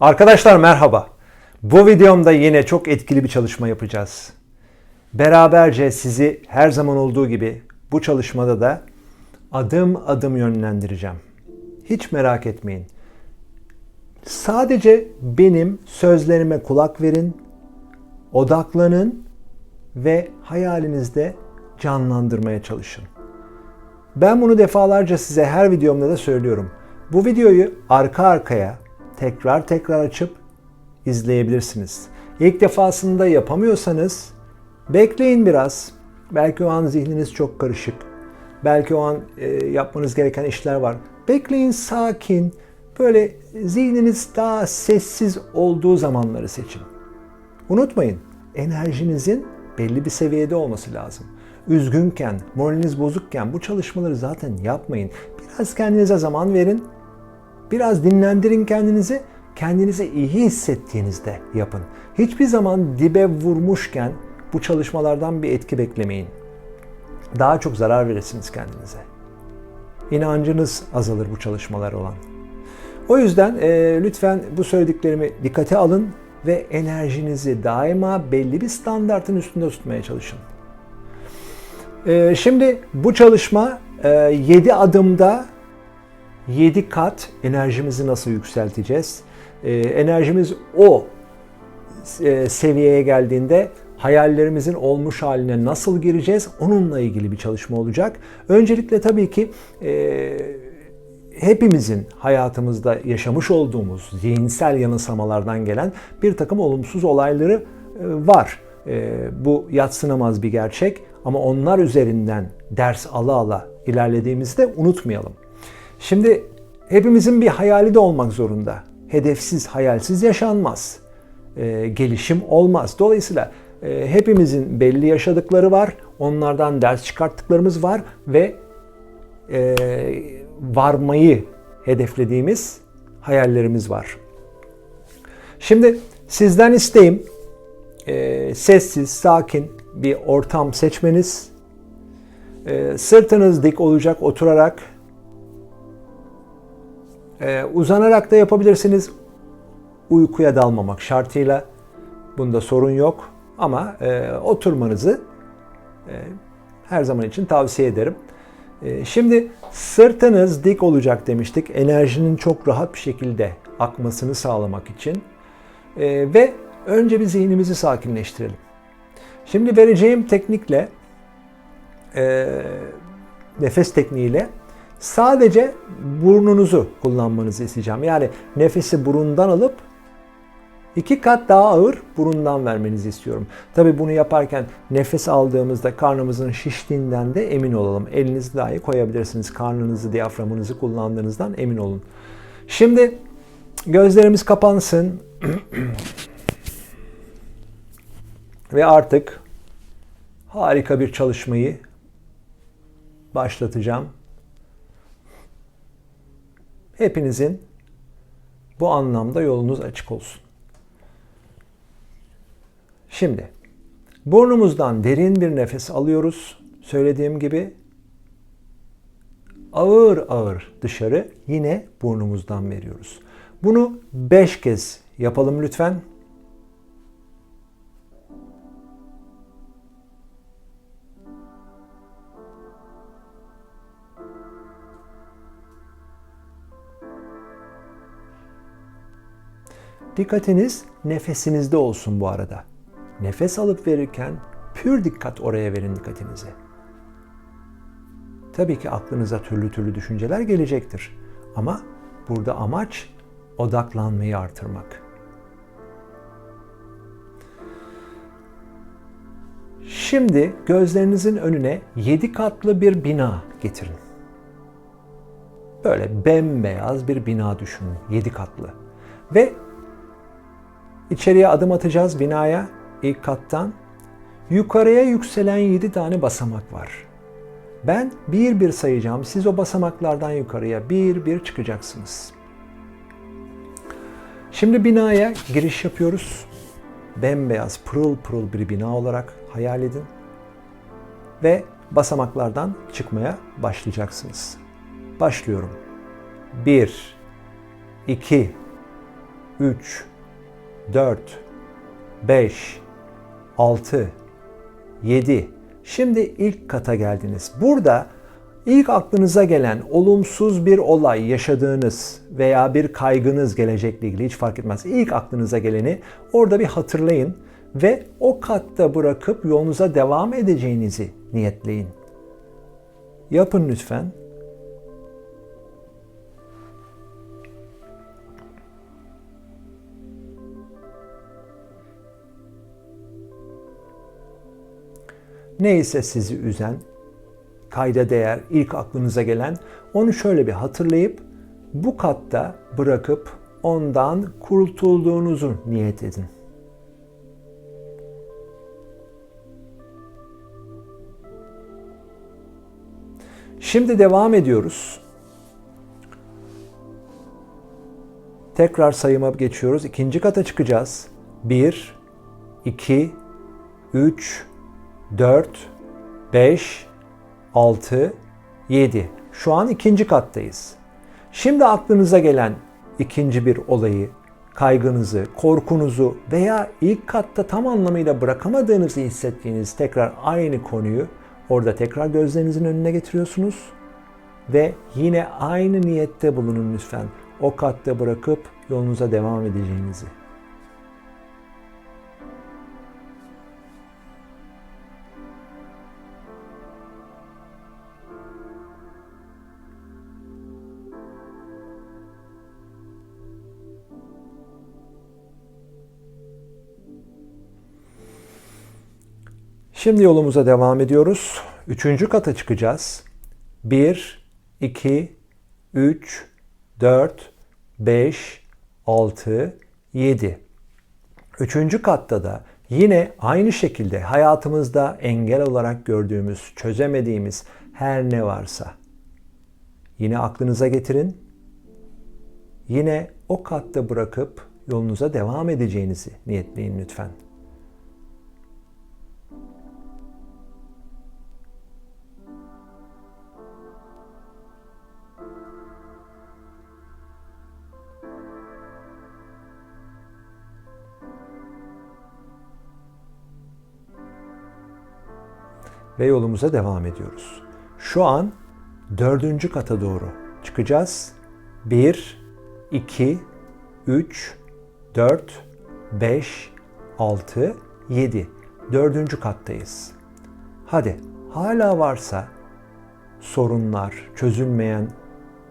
Arkadaşlar merhaba. Bu videomda yine çok etkili bir çalışma yapacağız. Beraberce sizi her zaman olduğu gibi bu çalışmada da adım adım yönlendireceğim. Hiç merak etmeyin. Sadece benim sözlerime kulak verin, odaklanın ve hayalinizde canlandırmaya çalışın. Ben bunu defalarca size her videomda da söylüyorum. Bu videoyu arka arkaya tekrar tekrar açıp izleyebilirsiniz. İlk defasında yapamıyorsanız bekleyin biraz. Belki o an zihniniz çok karışık. Belki o an e, yapmanız gereken işler var. Bekleyin sakin. Böyle zihniniz daha sessiz olduğu zamanları seçin. Unutmayın enerjinizin belli bir seviyede olması lazım. Üzgünken, moraliniz bozukken bu çalışmaları zaten yapmayın. Biraz kendinize zaman verin. Biraz dinlendirin kendinizi. Kendinizi iyi hissettiğinizde yapın. Hiçbir zaman dibe vurmuşken bu çalışmalardan bir etki beklemeyin. Daha çok zarar verirsiniz kendinize. İnancınız azalır bu çalışmalar olan. O yüzden e, lütfen bu söylediklerimi dikkate alın ve enerjinizi daima belli bir standartın üstünde tutmaya çalışın. E, şimdi bu çalışma e, 7 adımda 7 kat enerjimizi nasıl yükselteceğiz? E, enerjimiz o e, seviyeye geldiğinde hayallerimizin olmuş haline nasıl gireceğiz? Onunla ilgili bir çalışma olacak. Öncelikle tabii ki e, hepimizin hayatımızda yaşamış olduğumuz zihinsel yanılsamalardan gelen bir takım olumsuz olayları e, var. E, bu yatsınamaz bir gerçek ama onlar üzerinden ders ala ala ilerlediğimizde unutmayalım. Şimdi hepimizin bir hayali de olmak zorunda. Hedefsiz, hayalsiz yaşanmaz. E, gelişim olmaz. Dolayısıyla e, hepimizin belli yaşadıkları var. Onlardan ders çıkarttıklarımız var ve e, varmayı hedeflediğimiz hayallerimiz var. Şimdi sizden isteğim e, sessiz, sakin bir ortam seçmeniz. E, sırtınız dik olacak oturarak. E, uzanarak da yapabilirsiniz. Uykuya dalmamak şartıyla. Bunda sorun yok. Ama e, oturmanızı e, her zaman için tavsiye ederim. E, şimdi sırtınız dik olacak demiştik. Enerjinin çok rahat bir şekilde akmasını sağlamak için. E, ve önce bir zihnimizi sakinleştirelim. Şimdi vereceğim teknikle, e, nefes tekniğiyle sadece burnunuzu kullanmanızı isteyeceğim. Yani nefesi burundan alıp iki kat daha ağır burundan vermenizi istiyorum. Tabi bunu yaparken nefes aldığımızda karnımızın şiştiğinden de emin olalım. Elinizi dahi koyabilirsiniz. Karnınızı, diyaframınızı kullandığınızdan emin olun. Şimdi gözlerimiz kapansın. Ve artık harika bir çalışmayı başlatacağım. Hepinizin bu anlamda yolunuz açık olsun. Şimdi burnumuzdan derin bir nefes alıyoruz. Söylediğim gibi ağır ağır dışarı yine burnumuzdan veriyoruz. Bunu 5 kez yapalım lütfen. Dikkatiniz nefesinizde olsun bu arada. Nefes alıp verirken pür dikkat oraya verin dikkatinizi. Tabii ki aklınıza türlü türlü düşünceler gelecektir. Ama burada amaç odaklanmayı artırmak. Şimdi gözlerinizin önüne 7 katlı bir bina getirin. Böyle bembeyaz bir bina düşünün, 7 katlı. Ve içeriye adım atacağız binaya ilk kattan. Yukarıya yükselen 7 tane basamak var. Ben bir bir sayacağım. Siz o basamaklardan yukarıya bir bir çıkacaksınız. Şimdi binaya giriş yapıyoruz. Bembeyaz, pırıl pırıl bir bina olarak hayal edin. Ve basamaklardan çıkmaya başlayacaksınız. Başlıyorum. 1 2 3, 4, 5, 6, 7. Şimdi ilk kata geldiniz. Burada ilk aklınıza gelen olumsuz bir olay yaşadığınız veya bir kaygınız gelecekle ilgili hiç fark etmez. İlk aklınıza geleni orada bir hatırlayın ve o katta bırakıp yolunuza devam edeceğinizi niyetleyin. Yapın lütfen. Neyse sizi üzen, kayda değer, ilk aklınıza gelen onu şöyle bir hatırlayıp bu katta bırakıp ondan kurtulduğunuzu niyet edin. Şimdi devam ediyoruz. Tekrar sayıma geçiyoruz. İkinci kata çıkacağız. 1, 2, 3, 4, 5, 6, 7. Şu an ikinci kattayız. Şimdi aklınıza gelen ikinci bir olayı, kaygınızı, korkunuzu veya ilk katta tam anlamıyla bırakamadığınızı hissettiğiniz tekrar aynı konuyu orada tekrar gözlerinizin önüne getiriyorsunuz ve yine aynı niyette bulunun lütfen. O katta bırakıp yolunuza devam edeceğinizi. Şimdi yolumuza devam ediyoruz. Üçüncü kata çıkacağız. 1, 2, 3, 4, 5, 6, 7. Üçüncü katta da yine aynı şekilde hayatımızda engel olarak gördüğümüz, çözemediğimiz her ne varsa yine aklınıza getirin. Yine o katta bırakıp yolunuza devam edeceğinizi niyetleyin lütfen. Ve yolumuza devam ediyoruz. Şu an dördüncü kata doğru çıkacağız. 1, 2, 3, 4, 5, 6, 7. Dördüncü kattayız. Hadi hala varsa sorunlar, çözülmeyen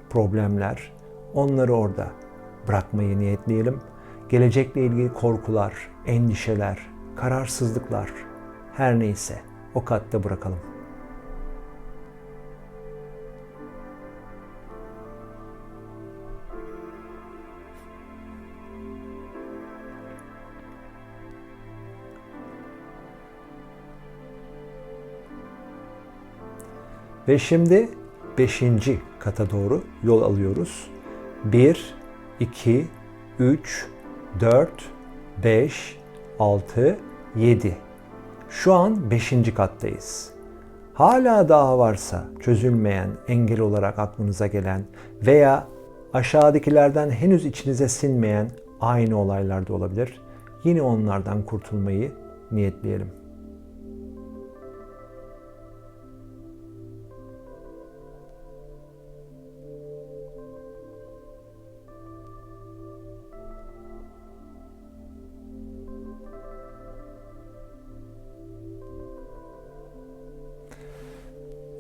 problemler onları orada bırakmayı niyetleyelim. Gelecekle ilgili korkular, endişeler, kararsızlıklar her neyse o katta bırakalım. Ve şimdi beşinci kata doğru yol alıyoruz. 1, 2, 3, 4, 5, 6, 7. Şu an 5. kattayız. Hala daha varsa çözülmeyen, engel olarak aklınıza gelen veya aşağıdakilerden henüz içinize sinmeyen aynı olaylar da olabilir. Yine onlardan kurtulmayı niyetleyelim.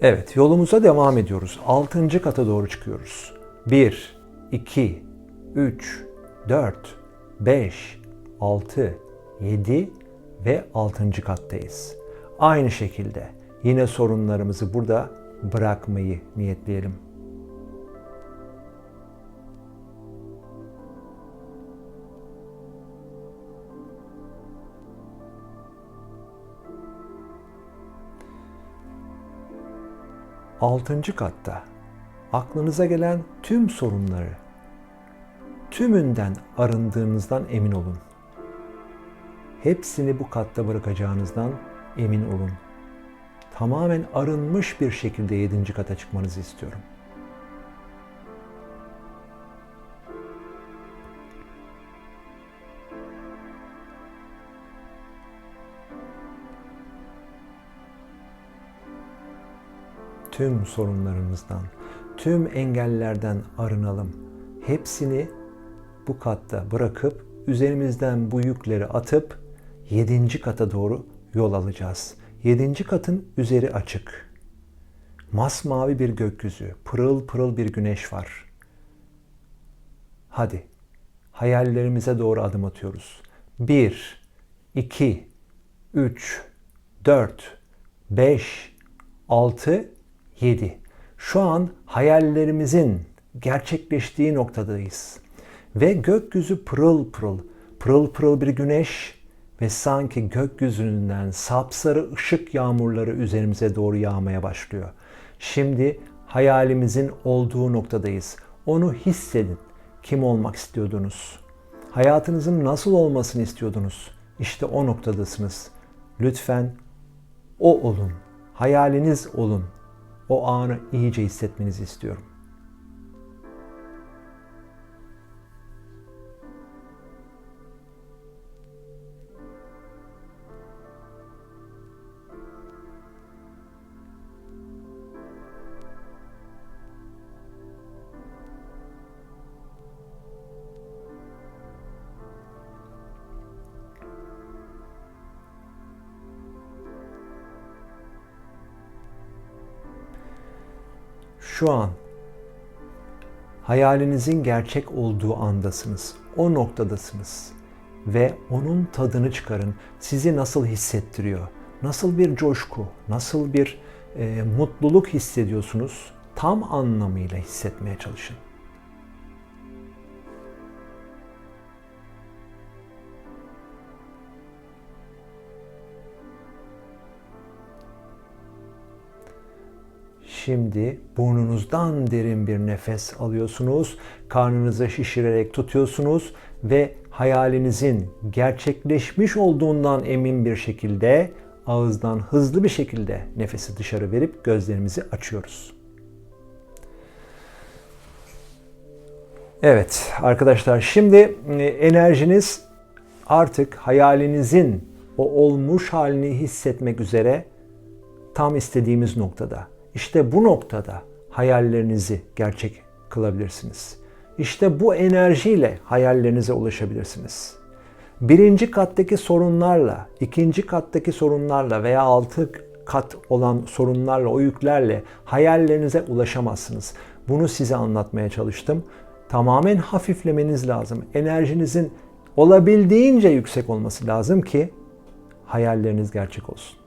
Evet, yolumuza devam ediyoruz. Altıncı kata doğru çıkıyoruz. 1, 2, 3, 4, 5, 6, 7 ve 6. kattayız. Aynı şekilde yine sorunlarımızı burada bırakmayı niyetleyelim. Altıncı katta aklınıza gelen tüm sorunları tümünden arındığınızdan emin olun. Hepsini bu katta bırakacağınızdan emin olun. Tamamen arınmış bir şekilde yedinci kata çıkmanızı istiyorum. Tüm sorunlarımızdan, tüm engellerden arınalım. Hepsini bu katta bırakıp üzerimizden bu yükleri atıp yedinci kata doğru yol alacağız. Yedinci katın üzeri açık. Masmavi bir gökyüzü, pırıl pırıl bir güneş var. Hadi hayallerimize doğru adım atıyoruz. 1, 2, 3, 4, 5, 6, 7. Şu an hayallerimizin gerçekleştiği noktadayız. Ve gökyüzü pırıl pırıl, pırıl pırıl bir güneş ve sanki gökyüzünden sapsarı ışık yağmurları üzerimize doğru yağmaya başlıyor. Şimdi hayalimizin olduğu noktadayız. Onu hissedin. Kim olmak istiyordunuz? Hayatınızın nasıl olmasını istiyordunuz? İşte o noktadasınız. Lütfen o olun. Hayaliniz olun. O anı iyice hissetmenizi istiyorum. Şu an hayalinizin gerçek olduğu andasınız. O noktadasınız. Ve onun tadını çıkarın. Sizi nasıl hissettiriyor? Nasıl bir coşku, nasıl bir e, mutluluk hissediyorsunuz? Tam anlamıyla hissetmeye çalışın. Şimdi burnunuzdan derin bir nefes alıyorsunuz. Karnınızı şişirerek tutuyorsunuz ve hayalinizin gerçekleşmiş olduğundan emin bir şekilde ağızdan hızlı bir şekilde nefesi dışarı verip gözlerimizi açıyoruz. Evet arkadaşlar şimdi e, enerjiniz artık hayalinizin o olmuş halini hissetmek üzere tam istediğimiz noktada. İşte bu noktada hayallerinizi gerçek kılabilirsiniz. İşte bu enerjiyle hayallerinize ulaşabilirsiniz. Birinci kattaki sorunlarla, ikinci kattaki sorunlarla veya altı kat olan sorunlarla, o yüklerle hayallerinize ulaşamazsınız. Bunu size anlatmaya çalıştım. Tamamen hafiflemeniz lazım. Enerjinizin olabildiğince yüksek olması lazım ki hayalleriniz gerçek olsun.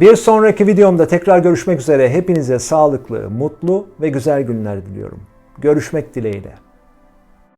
Bir sonraki videomda tekrar görüşmek üzere. Hepinize sağlıklı, mutlu ve güzel günler diliyorum. Görüşmek dileğiyle.